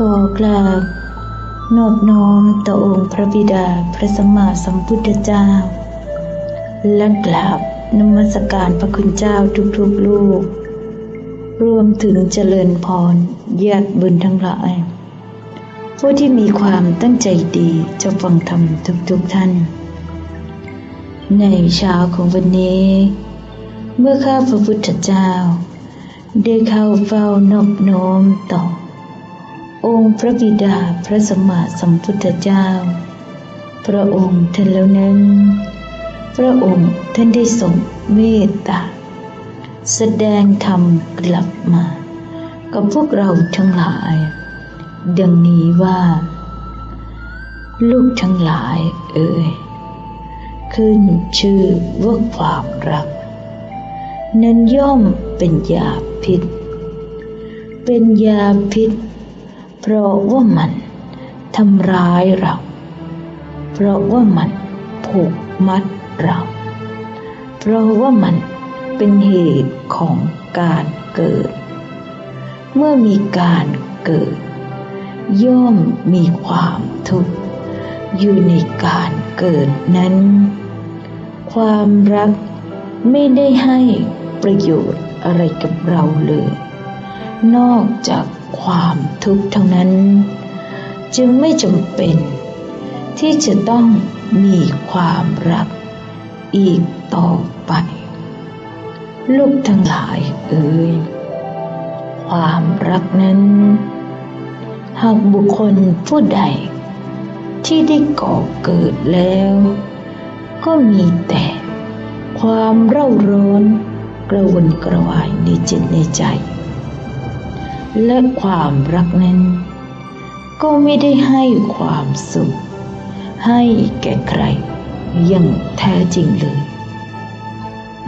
ขอกราบนอบน้อมต่อองค์พระบิดาพระสัมมาสัมพุทธเจ้า และกราบนมัสการพระคุณเจ้าทุกๆลูกรวมถึงเจริญพรญาติบุญทั้งหลาย ผู้ที่มีความตั้งใจดีจะฟังธรรมทุกๆท่าน ในเช้าของวันนี้ เมื่อข้าพระพุทธเจ้า ได้เข้าเฝ้านอบน้อมต่อ องค์พระบิดาพระสมมาสัมพุทธเจ้า พระองค์ท่านแล้วนั้น พระองค์ท่านได้ทรงเมตตา แสดงธรรมกลับมา กับพวกเราทั้งหลาย ดังนี้ว่า ลูกทั้งหลายเอ่ยขึ้นชื่อว่าความรัก นั้นย่อมเป็นยาพิษ เป็นยาพิษ เพราะว่ามันทำร้ายเรา เพราะว่ามันผูกมัดเรา เพราะว่ามันเป็นเหตุของการเกิด เมื่อมีการเกิด ย่อมมีความทุกข์อยู่ในการเกิดนั้น ความรักไม่ได้ให้ประโยชน์อะไรกับเราเลย นอกจากความทุกข์เท่านั้น จึงไม่จำเป็น ที่จะต้องมีความรักอีกต่อไป ลูกทั้งหลายเอ่ยความรักนั้น หากบุคคลผู้ใดที่ได้ก่อเกิดแล้ว ก็มีแต่ความเร่าร้อนกระวนกระวายในจิตในใจ และความรักนั้น ก็ไม่ได้ให้ความสุข ให้แก่ใครอย่างแท้จริงเลย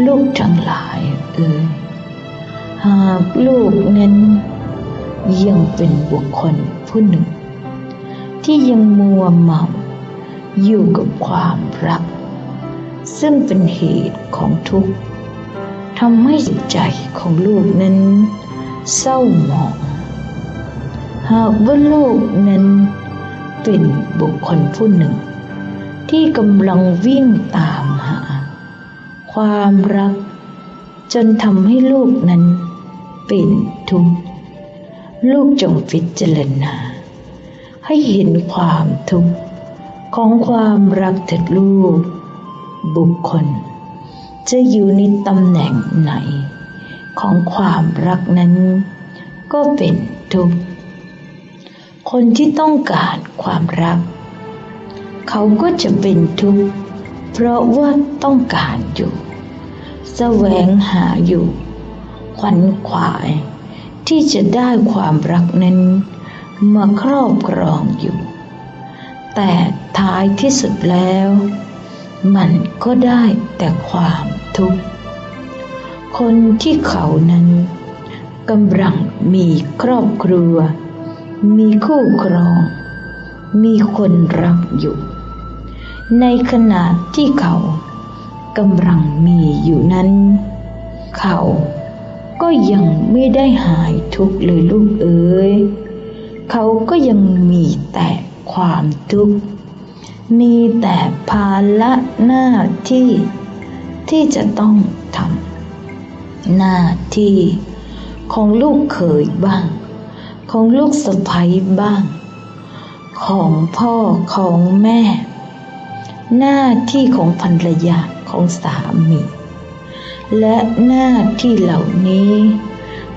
ลูกทั้งหลายเอ่ยหากลูกนั้น ยังเป็นบุคคลผู้หนึ่ง ที่ยังมัวเมาอยู่กับความรัก ซึ่งเป็นเหตุของทุกข์ทำให้จิตใจของลูกนั้น เศร้าหมอง หากว่าลูกนั้นเป็นบุคคลผู้หนึ่ง ที่กำลังวิ่งตามหา ความรักจนทำให้ลูกนั้นเป็นทุกข์ลูกจงพิจารณา ให้เห็นความทุกข์ของความรักเถิดลูก บุคคล จะอยู่ในตำแหน่งไหน ของความรักนั้น ก็เป็นทุกข์ คนที่ต้องการความรัก เขาก็จะเป็นทุกข์ เพราะว่าต้องการอยู่แสวงหาอยู่ขวัญขวาย ที่จะได้ความรักนั้นมาครอบครองอยู่ แต่ท้ายที่สุดแล้ว มันก็ได้แต่ความทุกข์ คนที่เขานั้นกำลังมีครอบครัว มีคู่ครอง มีคนรักอยู่ ในขณะที่เขากำลังมีอยู่นั้น เขาก็ยังไม่ได้หายทุกข์เลยลูกเอ๋ยเขาก็ยังมีแต่ความทุกข์ มีแต่ภาระหน้าที่ที่จะต้อง หน้าที่ของลูกเขยบ้าง ของลูกสะใภ้บ้าง ของพ่อของแม่ หน้าที่ของภรรยาของสามี และหน้าที่เหล่านี้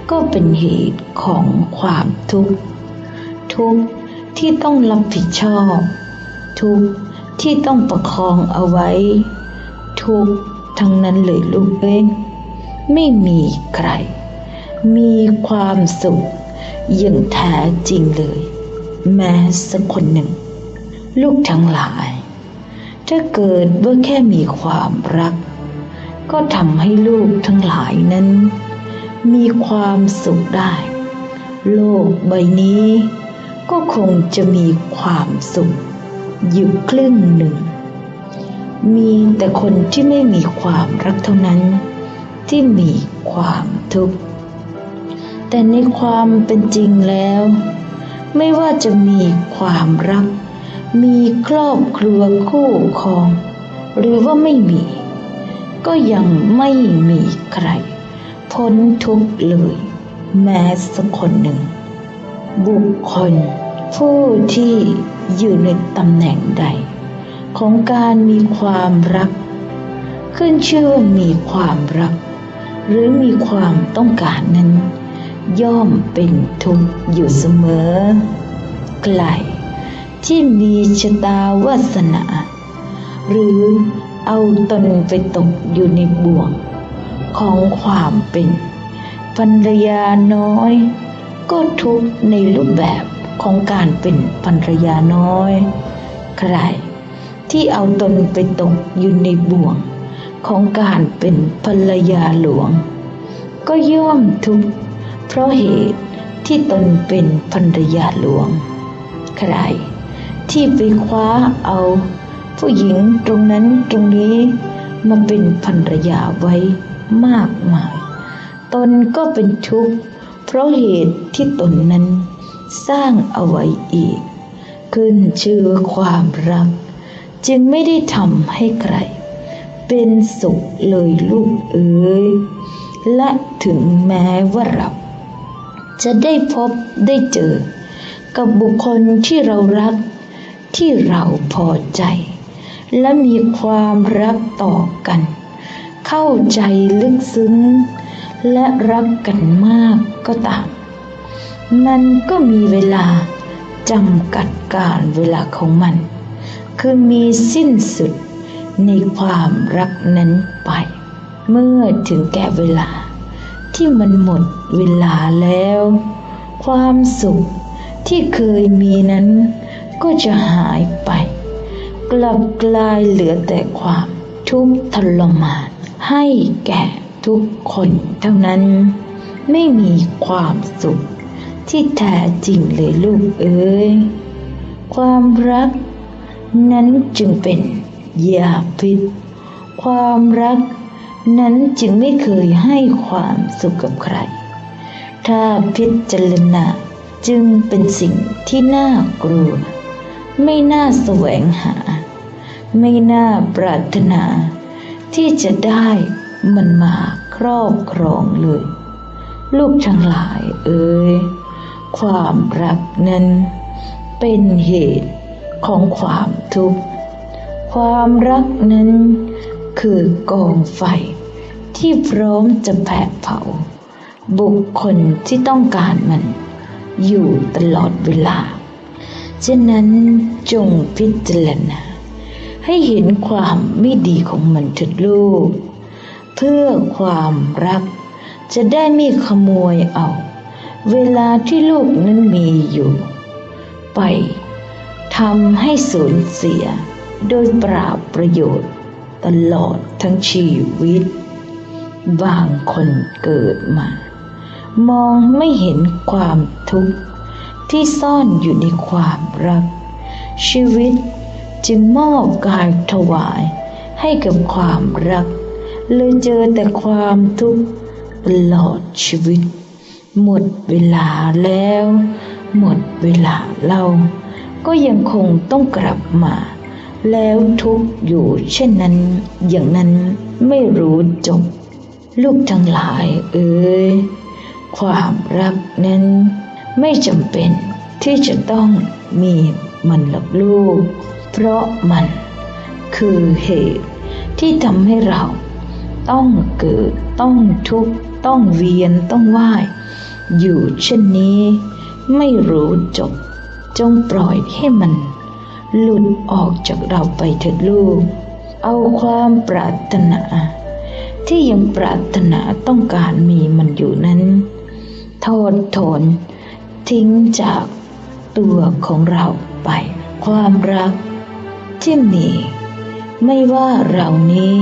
ก็เป็นเหตุของความทุกข์ ทุกข์ที่ต้องรับผิดชอบ ทุกข์ที่ต้องประคองเอาไว้ ทุกข์ทั้งนั้นเลยลูกเอ้ย ไม่มีใคร มีความสุขอย่างแท้จริงเลย แม้สักคนหนึ่ง ลูกทั้งหลาย ถ้าเกิดว่าแค่มีความรัก ก็ทำให้ลูกทั้งหลายนั้น มีความสุขได้ โลกใบนี้ ก็คงจะมีความสุขอยู่ครึ่งหนึ่ง มีแต่คนที่ไม่มีความรักเท่านั้น ที่มีความทุกข์ แต่ในความเป็นจริงแล้ว ไม่ว่าจะมีความรัก มีครอบครัวคู่ครอง หรือว่าไม่มี ก็ยังไม่มีใคร พ้นทุกข์เลย แม้สักคนหนึ่ง บุคคลผู้ที่อยู่ในตำแหน่งใด ของการมีความรัก ขึ้นชื่อว่ามีความรัก หรือมีความต้องการนั้น ย่อมเป็นทุกข์อยู่เสมอ ไกล ที่มีชะตาวาสนา หรือเอาตนไปตกอยู่ในบ่วง ของความเป็นภรรยาน้อย ก็ทุกข์ในรูปแบบของการเป็นภรรยาน้อย ใคร ที่เอาตนไปตกอยู่ในบ่วง ของการเป็นภรรยาหลวง ก็ย่อมทุกข์เพราะเหตุที่ตนเป็นภรรยาหลวง ใคร ที่ไปคว้าเอา ผู้หญิงตรงนั้นตรงนี้มาเป็นภรรยาไว้มากมาย ตนก็เป็นทุกข์เพราะเหตุที่ตนนั้นสร้างเอาไว้อีก ขึ้นชื่อความรัก จึงไม่ได้ทำให้ใคร เป็นสุขเลยลูกเอ๋ยและถึงแม้ว่าเรา จะได้พบได้เจอ กับบุคคลที่เรารัก ที่เราพอใจ และมีความรักต่อกัน เข้าใจลึกซึ้ง และรักกันมากก็ตาม มันก็มีเวลาจำกัดการเวลาของมัน คือมีสิ้นสุด ในความรักนั้นไป เมื่อถึงแก่เวลา ที่มันหมดเวลาแล้ว ความสุขที่เคยมีนั้นก็จะหายไป กลับกลายเหลือแต่ความทุกข์ทรมานให้แก่ทุกคนเท่านั้น ไม่มีความสุขที่แท้จริงเลยลูกเอ้ยความรักนั้นจึงเป็น อย่าพิษความรักนั้นจึงไม่เคยให้ความสุขกับใคร ถ้าพิจารณาจึงเป็นสิ่งที่น่ากลัว ไม่น่าแสวงหา ไม่น่าปรารถนา ที่จะได้มันมาครอบครองเลย ลูกทั้งหลายเอ่ยความรักนั้นเป็นเหตุของความทุกข์ ความรักนั้นคือกองไฟ ที่พร้อมจะแผดเผา บุคคลที่ต้องการมัน อยู่ตลอดเวลาฉะนั้นจงพิจารณาให้เห็นความไม่ดีของมันเถิดลูก เพื่อความรักจะได้ไม่ขโมยเอา เวลาที่ลูกนั้นมีอยู่ ไปทำให้สูญเสีย โดยปราบประโยชน์ตลอดทั้งชีวิต บางคนเกิดมา มองไม่เห็นความทุกข์ที่ซ่อนอยู่ในความรัก ชีวิตจึงมอบกายถวายให้กับความรัก เลยเจอแต่ความทุกข์ตลอดชีวิต หมดเวลาแล้ว หมดเวลาเราก็ยังคงต้องกลับมา แล้วทุกอยู่เช่นนั้น อย่างนั้นไม่รู้จบ ลูกทั้งหลายเอ่ยความรักนั้น ไม่จำเป็นที่จะต้องมีมันหลับลูก เพราะมันคือเหตุที่ทำให้เราต้องเกิดต้องทุกข์ต้องเวียนต้องว่าย อยู่เช่นนี้ ไม่รู้จบ จงปล่อยให้มัน หลุดออกจากเราไปเถิดลูก เอาความปรารถนา ที่ยังปรารถนาต้องการมีมันอยู่นั้นโทษถอนทิ้งจากตัวของเราไป ความรักที่มี ไม่ว่าเรานี้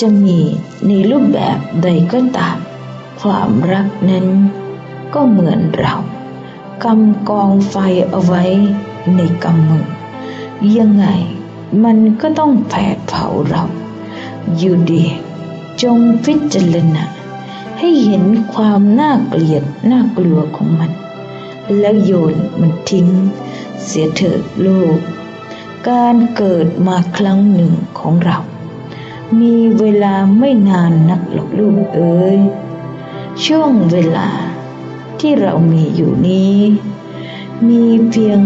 จะมีในรูปแบบใดก็ตาม ความรักนั้น ก็เหมือนเรากำกองไฟเอาไว้ในกำมือ ยังไงมันก็ต้องแผดเผาเราอยู่ดี จงพิจารณาให้เห็นความน่าเกลียดน่ากลัวของมัน แล้วโยนมันทิ้ง เสียเถิดลูก การเกิดมาครั้งหนึ่งของเรา มีเวลาไม่นานนักหรอกลูกเอ๋ยช่วงเวลาที่เรามีอยู่นี้ มีเพียง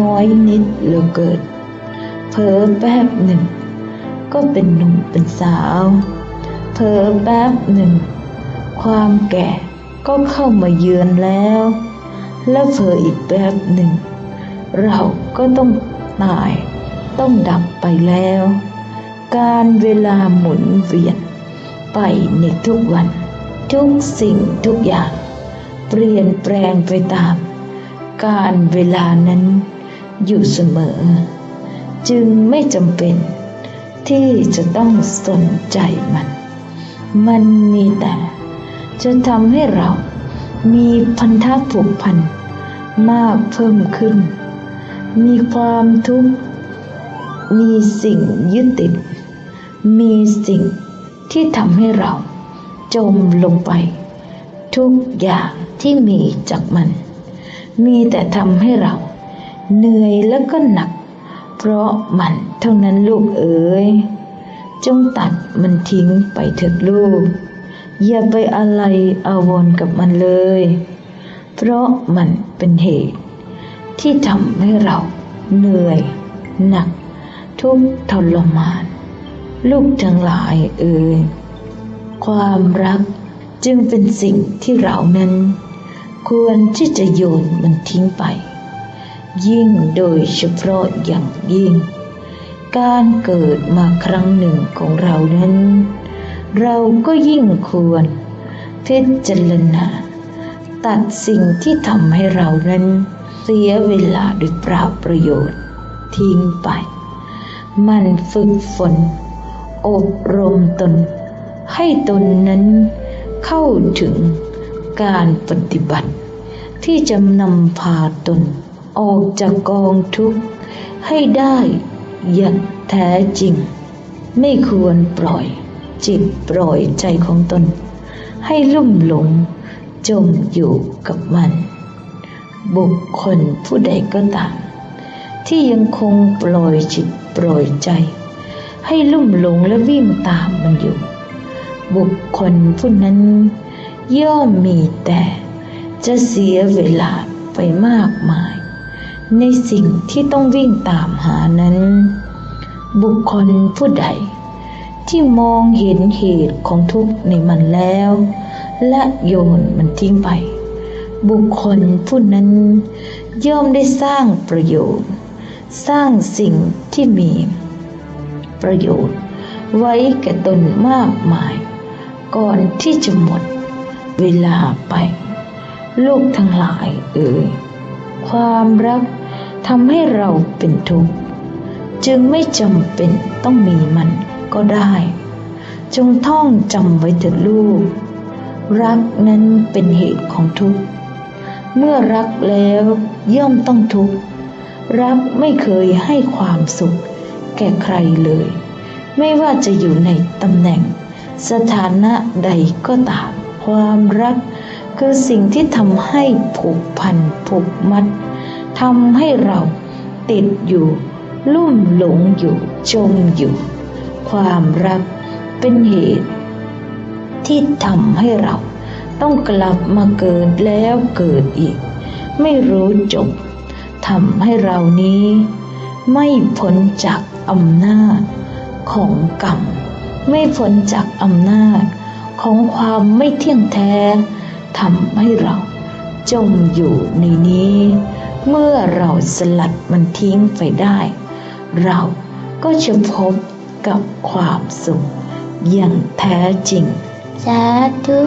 น้อยนิดเหลือเกินเผลอแป๊บหนึ่ง ก็เป็นหนุ่มเป็นสาวเผลอแป๊บหนึ่ง ความแก่ก็เข้ามาเยือนแล้ว แล้วเผลออีกแป๊บหนึ่ง เราก็ต้องตายต้องดับไปแล้ว การเวลาหมุนเวียน ไปในทุกวัน ทุกสิ่งทุกอย่าง เปลี่ยนแปลงไปตาม การเวลานั้น อยู่เสมอ จึงไม่จำเป็นที่จะต้องสนใจมัน มันมีแต่จะทำให้เรามีพันธะผูกพันมากเพิ่มขึ้น มีความทุกข์ มีสิ่งยึดติด มีสิ่งที่ทำให้เราจมลงไป ทุกอย่างที่มีจากมัน มีแต่ทำให้เรา เหนื่อยแล้วก็หนัก เพราะมันเท่านั้นลูกเอ๋ยจงตัดมันทิ้งไปเถิดลูก อย่าไปอะไรอาวรกับมันเลย เพราะมันเป็นเหตุ ที่ทำให้เราเหนื่อย หนัก ทุกทรมาน ลูกทั้งหลายเอ่ยความรักจึงเป็นสิ่งที่เรานั้น ควรที่จะโยนมันทิ้งไป ยิ่งโดยเฉพาะอย่างยิ่ง การเกิดมาครั้งหนึ่งของเรานั้น เราก็ยิ่งควรพิจารณาตัดสิ่งที่ทำให้เรานั้นเสียเวลาด้วยเปล่าประโยชน์ ทิ้งไป มันฝึกฝน อบรมตน ให้ตนนั้นเข้าถึงการปฏิบัติ ที่จะนำพาตน ออกจากกองทุกข์ให้ได้อย่างแท้จริง ไม่ควรปล่อยจิตปล่อยใจของตน ให้ลุ่มหลงจมอยู่กับมัน บุคคลผู้ใดก็ตาม ที่ยังคงปล่อยจิตปล่อยใจ ให้ลุ่มหลงและวิ่งตามมันอยู่ บุคคลผู้นั้น ย่อมมีแต่จะเสียเวลาไปมากมาย ในสิ่งที่ต้องวิ่งตามหานั้น บุคคลผู้ใด ที่มองเห็นเหตุของทุกข์ในมันแล้ว และโยนมันทิ้งไป บุคคลผู้นั้น ย่อมได้สร้างประโยชน์ สร้างสิ่งที่มี ประโยชน์ ไว้แก่ตนมากมาย ก่อนที่จะหมดเวลาไป ลูกทั้งหลายเอ่ย ความรักทำให้เราเป็นทุกข์จึงไม่จำเป็นต้องมีมันก็ได้ จงท่องจำไว้เถิดลูก รักนั้นเป็นเหตุของทุกข์ เมื่อรักแล้วย่อมต้องทุกข์ รักไม่เคยให้ความสุข แก่ใครเลย ไม่ว่าจะอยู่ในตำแหน่ง สถานะใดก็ตาม ความรัก คือสิ่งที่ทำให้ผูกพันผูกมัดทำให้เราติดอยู่ ลุ่มหลงอยู่จมอยู่ ความรักเป็นเหตุ ที่ทำให้เราต้องกลับมาเกิดแล้วเกิดอีก ไม่รู้จบทำให้เรานี้ ไม่พ้นจากอำนาจของกรรม ไม่พ้นจากอำนาจของความไม่เที่ยงแท้ ทำให้เราจมอยู่ในนี้ เมื่อเราสลัดมันทิ้งไปได้ เราก็จะพบกับความสุขอย่างแท้จริง สาธุ